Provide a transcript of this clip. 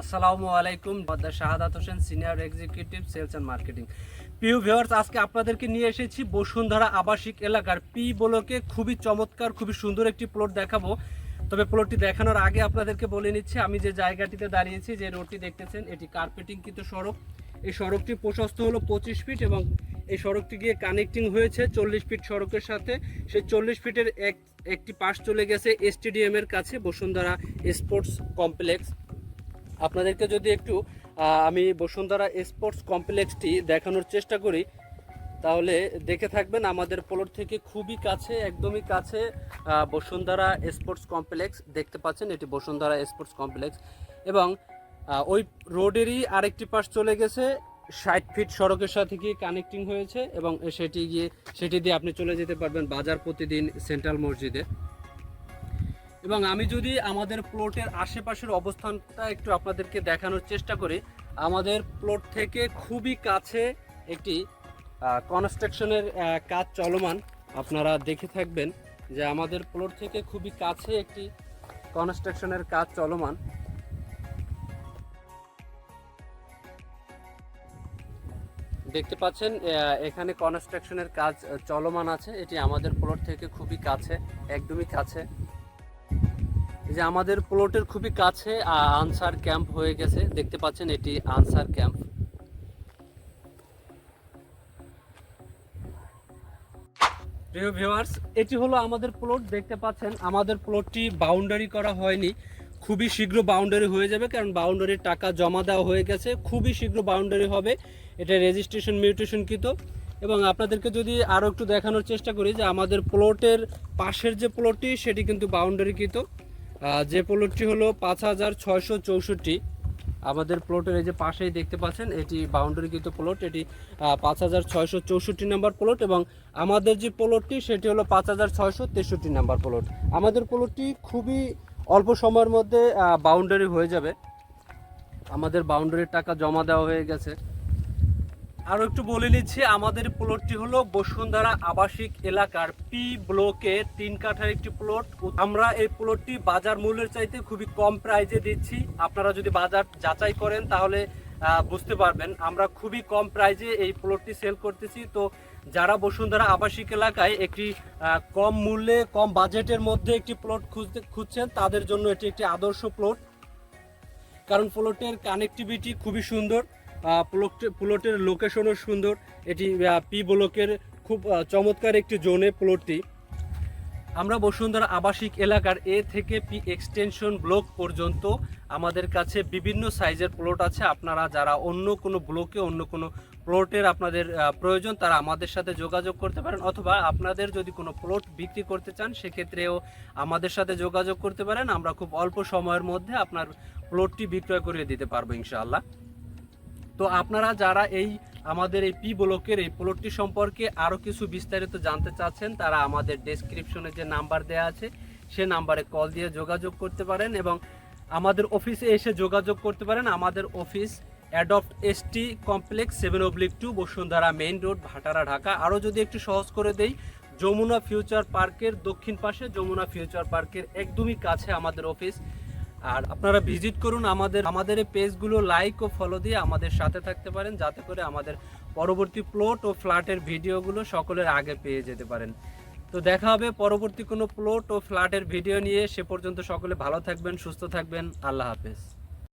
আসসালামু আলাইকুম বদ্দার Shahadat Hossain senior executive sales and marketing Piu viewers আজকে আপনাদেরকে নিয়ে এসেছি বসুন্ধরা আবাসিক এলাকার পি ব্লকে খুবই চমৎকার, খুবই সুন্দর একটি প্লট দেখাবো। তবে প্লটটি দেখানোর আগে আপনাদেরকে বলে নিচ্ছি, আমি যে জায়গাটিতে দাঁড়িয়েছি, যে রোডটি দেখতেছেন, এটি কার্পেটিং কিন্তু সড়ক। এই সড়কটি প্রশস্ত হলো পঁচিশ ফিট এবং এই সড়কটি গিয়ে কানেক্টিং হয়েছে চল্লিশ ফিট সড়কের সাথে। সেই চল্লিশ ফিটের এক, একটি পাশ চলে গেছে স্টেডিয়ামের কাছে বসুন্ধরা স্পোর্টস কমপ্লেক্স আপনাদেরকে যদি একটু আমি বসুন্ধরা স্পোর্টস কমপ্লেক্সটি দেখানোর চেষ্টা করি, তাহলে দেখে থাকবেন আমাদের প্লট থেকে খুবই কাছে, একদমই কাছে বসুন্ধরা স্পোর্টস কমপ্লেক্স, দেখতে পাচ্ছেন এটি বসুন্ধরা স্পোর্টস কমপ্লেক্স, এবং ওই রোডেরই আরেকটি পাশ চলে গেছে, ষাট ফিট সড়কের সাথে গিয়ে কানেক্টিং হয়েছে, এবং সেটি গিয়ে, সেটি দিয়ে আপনি চলে যেতে পারবেন বাজার প্রতিদিন সেন্ট্রাল মসজিদে। এবং আমি যদি আমাদের প্লটের আশেপাশের অবস্থানটা একটু আপনাদেরকে দেখানোর চেষ্টা করি, আমাদের প্লট থেকে খুবই কাছে একটি কনস্ট্রাকশনের কাজ চলমান। আপনারা দেখে থাকবেন যে আমাদের প্লট থেকে খুবই কাছে একটি কনস্ট্রাকশনের কাজ চলমান। দেখতে পাচ্ছেন এখানে কনস্ট্রাকশনের কাজ চলমান আছে। এটি আমাদের প্লট থেকে খুবই কাছে, একদমই কাছে। যে আমাদের প্লটের খুবই কাছে আনসার ক্যাম্প হয়ে গেছে। দেখতে পাচ্ছেন এটি আনসার ক্যাম্প। প্রিয় ভিউয়ার্স এটি হলো আমাদের প্লট। দেখতে পাচ্ছেন আমাদের প্লটটি বাউন্ডারি করা হয়নি। খুবই শীঘ্র বাউন্ডারি হয়ে যাবে কারণ বাউন্ডারির টাকা জমা দেওয়া হয়ে গেছে। খুবই শীঘ্র বাউন্ডারি হবে। এটা রেজিস্ট্রেশন মিউটেশনকৃত। এবং আপনাদেরকে যদি আরও একটু দেখানোর চেষ্টা করি যে আমাদের প্লটের পাশের যে প্লটটি সেটি কিন্তু বাউন্ডারিকৃত। আহ, যে প্লটটি হলো পাঁচ হাজার ছয়শো চৌষট্টি। আমাদের প্লটের এই যে পাশেই দেখতে পাচ্ছেন, এটি বাউন্ডারিকৃত প্লট এটি পাঁচ হাজার ছয়শো চৌষট্টি নাম্বার প্লট এবং আমাদের যে প্লটটি সেটি হলো পাঁচ হাজার ছয়শো তেষট্টি নাম্বার প্লট আমাদের প্লটটি খুবই অল্প সময়ের মধ্যে বাউন্ডারি হয়ে যাবে। আমাদের বাউন্ডারির টাকা জমা দেওয়া হয়ে গেছে। আরও একটু বলে নিচ্ছি, আমাদের প্লটটি হলো বসুন্ধরা আবাসিক এলাকার পি ব্লকে তিন কাঠার একটি প্লট আমরা এই প্লটটি বাজার মূল্যের চাইতে খুবই কম প্রাইজে দিচ্ছি। আপনারা যদি বাজার যাচাই করেন তাহলে বুঝতে পারবেন। আমরা খুবই কম প্রাইজে এই প্লটটি সেল করতেছি। তো যারা বসুন্ধরা আবাসিক এলাকায় একটি কম মূল্যে, কম বাজেটের মধ্যে একটি প্লট খুঁজতে খুঁজছেন, তাদের জন্য এটি একটি আদর্শ প্লট কারণ প্লটের কানেক্টিভিটি খুবই সুন্দর। প্লটের লোকেশনও সুন্দর। এটি পি ব্লকের খুব চমৎকার একটি জোনে প্লটটি। আমরা বসুন্ধরা আবাসিক এলাকার এ থেকে পি এক্সটেনশন ব্লক পর্যন্ত আমাদের কাছে বিভিন্ন সাইজের প্লট আছে। আপনারা যারা অন্য কোনো ব্লকে অন্য কোনো প্লটের আপনাদের প্রয়োজন, তারা আমাদের সাথে যোগাযোগ করতে পারেন। অথবা আপনাদের যদি কোনো প্লট বিক্রি করতে চান, সেক্ষেত্রেও আমাদের সাথে যোগাযোগ করতে পারেন। আমরা খুব অল্প সময়ের মধ্যে আপনার প্লটটি বিক্রয় করে দিতে পারব ইনশাআল্লাহ। তো আপনারা যারা এই আমাদের এই পি ব্লকের এই প্লটটি সম্পর্কে আরও কিছু বিস্তারিত জানতে চাচ্ছেন, তারা আমাদের ডেসক্রিপশনে যে নাম্বার দেওয়া আছে, সে নাম্বারে কল দিয়ে যোগাযোগ করতে পারেন এবং আমাদের অফিসে এসে যোগাযোগ করতে পারেন। আমাদের office adopt ST complex seven oblique two Bashundhara main road Bhatara, Dhaka. আরও যদি একটু সহজ করে দেই, যমুনা ফিউচার পার্কের দক্ষিণ পাশে, যমুনা ফিউচার পার্কের একদমই কাছে আমাদের অফিস আর আপনারা ভিজিট করুন আমাদের আমাদের এই পেজগুলো লাইক ও ফলো দিয়ে আমাদের সাথে থাকতে পারেন, যাতে করে আমাদের পরবর্তী প্লট ও ফ্ল্যাটের ভিডিওগুলো সকলের আগে পেয়ে যেতে পারেন। তো দেখা হবে পরবর্তী কোনো প্লট ও ফ্ল্যাটের ভিডিও নিয়ে। সে পর্যন্ত সকলে ভালো থাকবেন, সুস্থ থাকবেন। আল্লাহ হাফেজ।